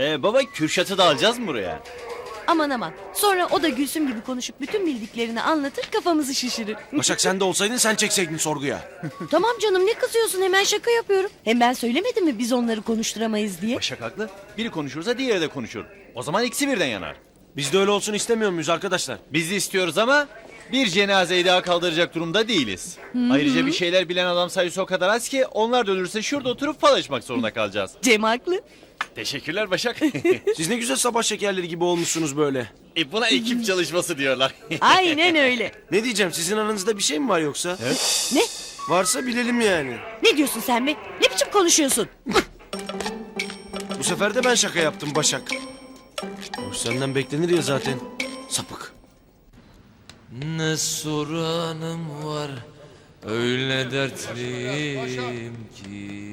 Ee, baba Kürşat'ı da alacağız mı buraya? Aman aman. Sonra o da Gülsüm gibi konuşup bütün bildiklerini anlatır kafamızı şişirir. Başak sen de olsaydın sen çekseydin sorguya. tamam canım ne kızıyorsun hemen şaka yapıyorum. Hem ben söylemedim mi biz onları konuşturamayız diye. Başak haklı. Biri konuşursa diğeri de konuşur. O zaman ikisi birden yanar. Biz de öyle olsun istemiyor muyuz arkadaşlar? Biz de istiyoruz ama bir cenazeyi daha kaldıracak durumda değiliz. Ayrıca bir şeyler bilen adam sayısı o kadar az ki onlar da ölürse şurada oturup fal açmak zorunda kalacağız. Cem haklı. Teşekkürler Başak. Siz ne güzel sabah şekerleri gibi olmuşsunuz böyle. e buna ekip çalışması diyorlar. Aynen öyle. Ne diyeceğim sizin aranızda bir şey mi var yoksa? Ne? Varsa bilelim yani. Ne diyorsun sen be? Ne biçim konuşuyorsun? Bu sefer de ben şaka yaptım Başak. Bu senden beklenir ya zaten. Sapık. Ne soranım var öyle dertliyim ki.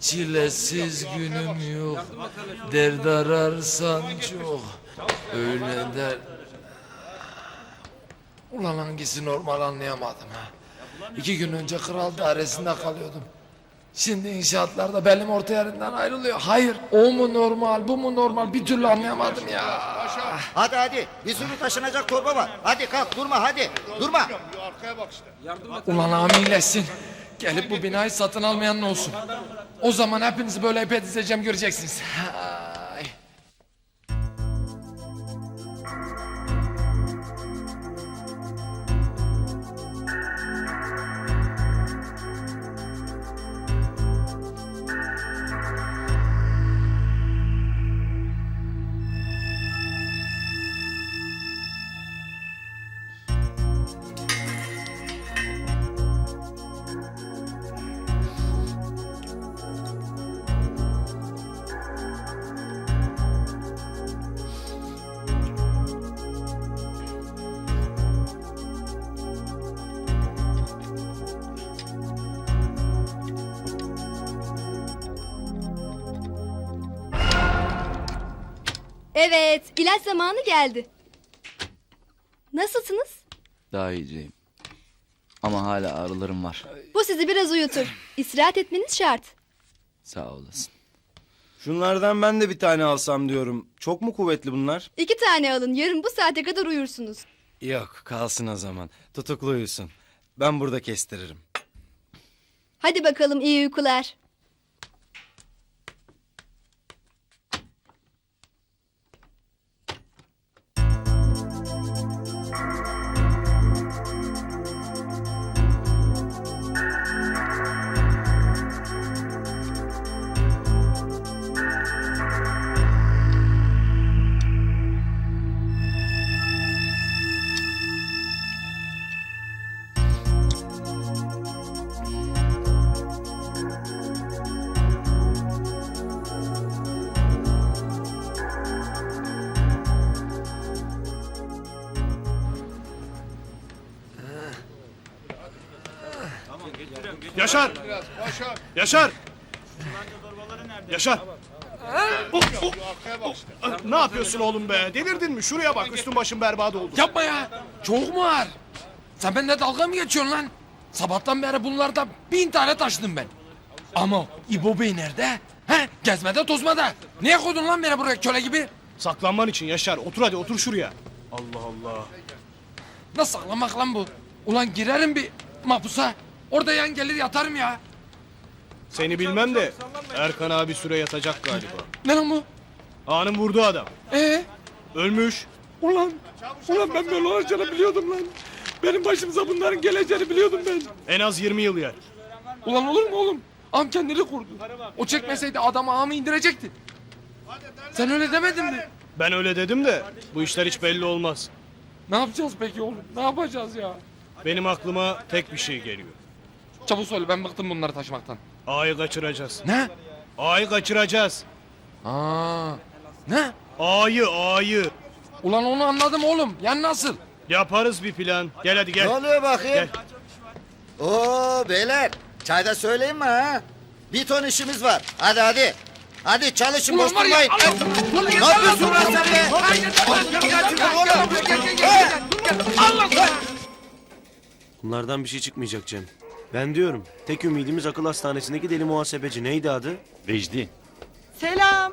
Çilesiz günüm yok dert ararsan çok. Öyle der. Ulan hangisi normal anlayamadım ha. İki gün önce kral dairesinde kalıyordum. Şimdi inşaatlarda belim orta yerinden ayrılıyor. Hayır, o mu normal, bu mu normal? Bir türlü anlayamadım ya. Hadi hadi bir sürü taşınacak torba var. Hadi kalk durma hadi durma. Ulan amilesin. Gelip bu binayı satın almayan ne olsun? O zaman hepinizi böyle ipe dizeceğim göreceksiniz. Ay. Evet, ilaç zamanı geldi. Nasılsınız? Daha iyiceyim. Ama hala ağrılarım var. Bu sizi biraz uyutur. İstirahat etmeniz şart. Sağ olasın. Şunlardan ben de bir tane alsam diyorum. Çok mu kuvvetli bunlar? İki tane alın, yarın bu saate kadar uyursunuz. Yok kalsın o zaman. Tutuklu uyusun. Ben burada kestiririm. Hadi bakalım iyi uykular. Yaşar! Yaşar! Yaşar! Oh, oh, oh. Ne yapıyorsun oğlum be? Delirdin mi? Şuraya bak üstün başın berbat oldu. Yapma ya. Çok mu ağır? Sen benimle dalga mı geçiyorsun lan? Sabahtan beri bunlardan bin tane taşıdım ben. Ama İbo Bey nerede? He? Gezmede tozmada. Niye koydun lan beni buraya köle gibi? Saklanman için Yaşar. Otur hadi otur şuraya. Allah Allah. Nasıl saklamak lan bu? Ulan girerim bir mahpusa. Orada yan gelir yatarım ya. Seni bilmem de Erkan abi süre yatacak galiba. Ne lan bu? Ağanın vurduğu adam. Ee? Ölmüş. Ulan, ulan ben böyle olacağını biliyordum lan. Benim başımıza bunların geleceğini biliyordum ben. En az 20 yıl yer. Ulan olur mu oğlum? Am kendini kurdu. O çekmeseydi adam ağamı indirecekti. Sen öyle demedin mi? Ben öyle dedim de bu işler hiç belli olmaz. Ne yapacağız peki oğlum? Ne yapacağız ya? Benim aklıma tek bir şey geliyor. Çabuk söyle ben bıktım bunları taşımaktan. Ağayı kaçıracağız. Ne? Ağayı kaçıracağız. Aa, ne? Ağayı ağayı. Ulan onu anladım oğlum. Yani nasıl? Yaparız bir plan. Gel hadi Ne gel. oluyor bakayım? Gel. Oo beyler çayda söyleyeyim mi ha? Bir ton işimiz var. Hadi hadi. Hadi çalışın boş durmayın. Ne yapıyorsun lan sen be? Bunlardan bir şey çıkmayacak Cem. Ben diyorum tek ümidimiz akıl hastanesindeki deli muhasebeci. Neydi adı? Vecdi. Selam.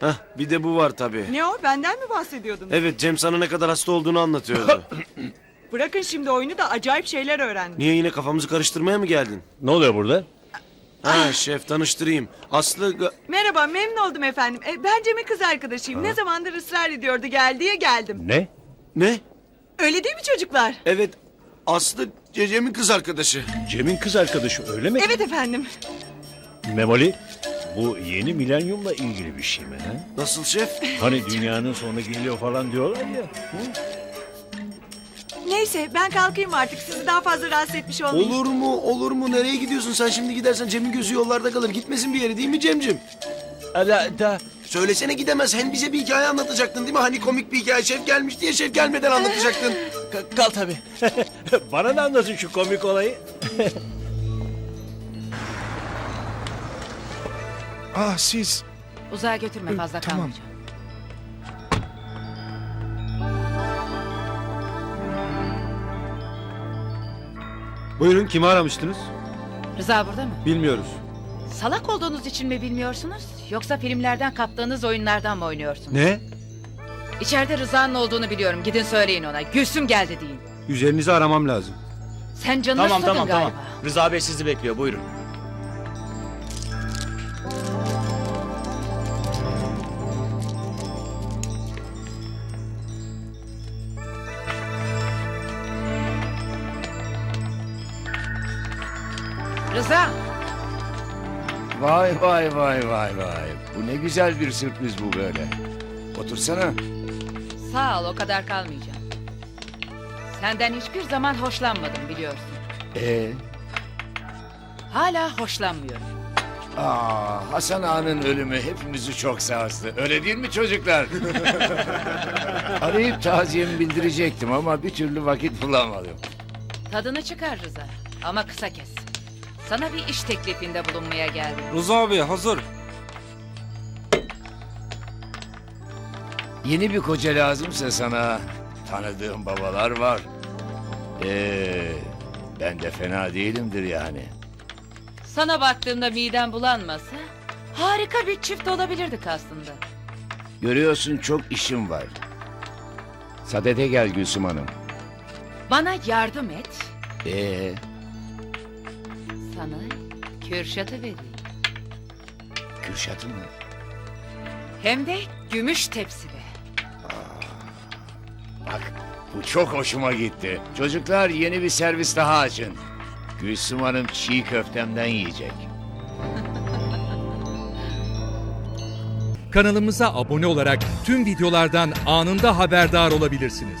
Hah bir de bu var tabii. Ne o benden mi bahsediyordun? Evet Cem sana ne kadar hasta olduğunu anlatıyordu. Bırakın şimdi oyunu da acayip şeyler öğrendim. Niye yine kafamızı karıştırmaya mı geldin? Ne oluyor burada? Ha şef tanıştırayım. Aslı ga- Merhaba memnun oldum efendim. E, ben Cem'in kız arkadaşıyım. Ne zamandır ısrar ediyordu gel diye geldim. Ne? ne? Öyle değil mi çocuklar? Evet Aslı Cem'in kız arkadaşı. Cem'in kız arkadaşı öyle mi? Evet efendim. Memoli bu yeni milenyumla ilgili bir şey mi? Ha? Nasıl şef? Hani dünyanın sonu geliyor falan diyorlar ya. Neyse ben kalkayım artık. Sizi daha fazla rahatsız etmiş olmayayım. Olur mu olur mu nereye gidiyorsun sen şimdi gidersen Cem'in gözü yollarda kalır gitmesin bir yere değil mi Cem'cim? Da, da. Söylesene gidemez hem bize bir hikaye anlatacaktın değil mi? Hani komik bir hikaye şef gelmiş diye şef gelmeden anlatacaktın. Ka- Kal tabii. Bana da anlatın şu komik olayı. Ah siz. Uzağa götürme fazla tamam. kalmayacağım. Buyurun kimi aramıştınız? Rıza burada mı? Bilmiyoruz. Salak olduğunuz için mi bilmiyorsunuz? Yoksa filmlerden kaptığınız oyunlardan mı oynuyorsunuz? Ne? İçeride Rıza'nın olduğunu biliyorum. Gidin söyleyin ona. Gülsüm geldi deyin. Üzerinizi aramam lazım. Sen canını Tamam tamam galiba. tamam. Rıza Bey sizi bekliyor buyurun. Rıza! Vay vay vay vay vay. Bu ne güzel bir sürpriz bu böyle. Otursana. Sağ ol o kadar kalmayacağım. Senden hiçbir zaman hoşlanmadım biliyorsun. Ee, Hala hoşlanmıyorum. aa, Hasan Ağa'nın ölümü hepimizi çok sarstı. Öyle değil mi çocuklar? Arayıp taziyemi bildirecektim ama bir türlü vakit bulamadım. Tadını çıkar Rıza. Ama kısa kes. Sana bir iş teklifinde bulunmaya geldim. Rıza abi hazır. Yeni bir koca lazımsa sana tanıdığım babalar var. Ee, ben de fena değilimdir yani. Sana baktığımda midem bulanmasa harika bir çift olabilirdik aslında. Görüyorsun çok işim var. Sadede gel Gülsüm Hanım. Bana yardım et. Ee, Sana Kürşat'ı vereyim. Kürşat'ı mı? Hem de gümüş tepside. Bak bu çok hoşuma gitti. Çocuklar yeni bir servis daha açın. Gülsüm Hanım çiğ köftemden yiyecek. Kanalımıza abone olarak tüm videolardan anında haberdar olabilirsiniz.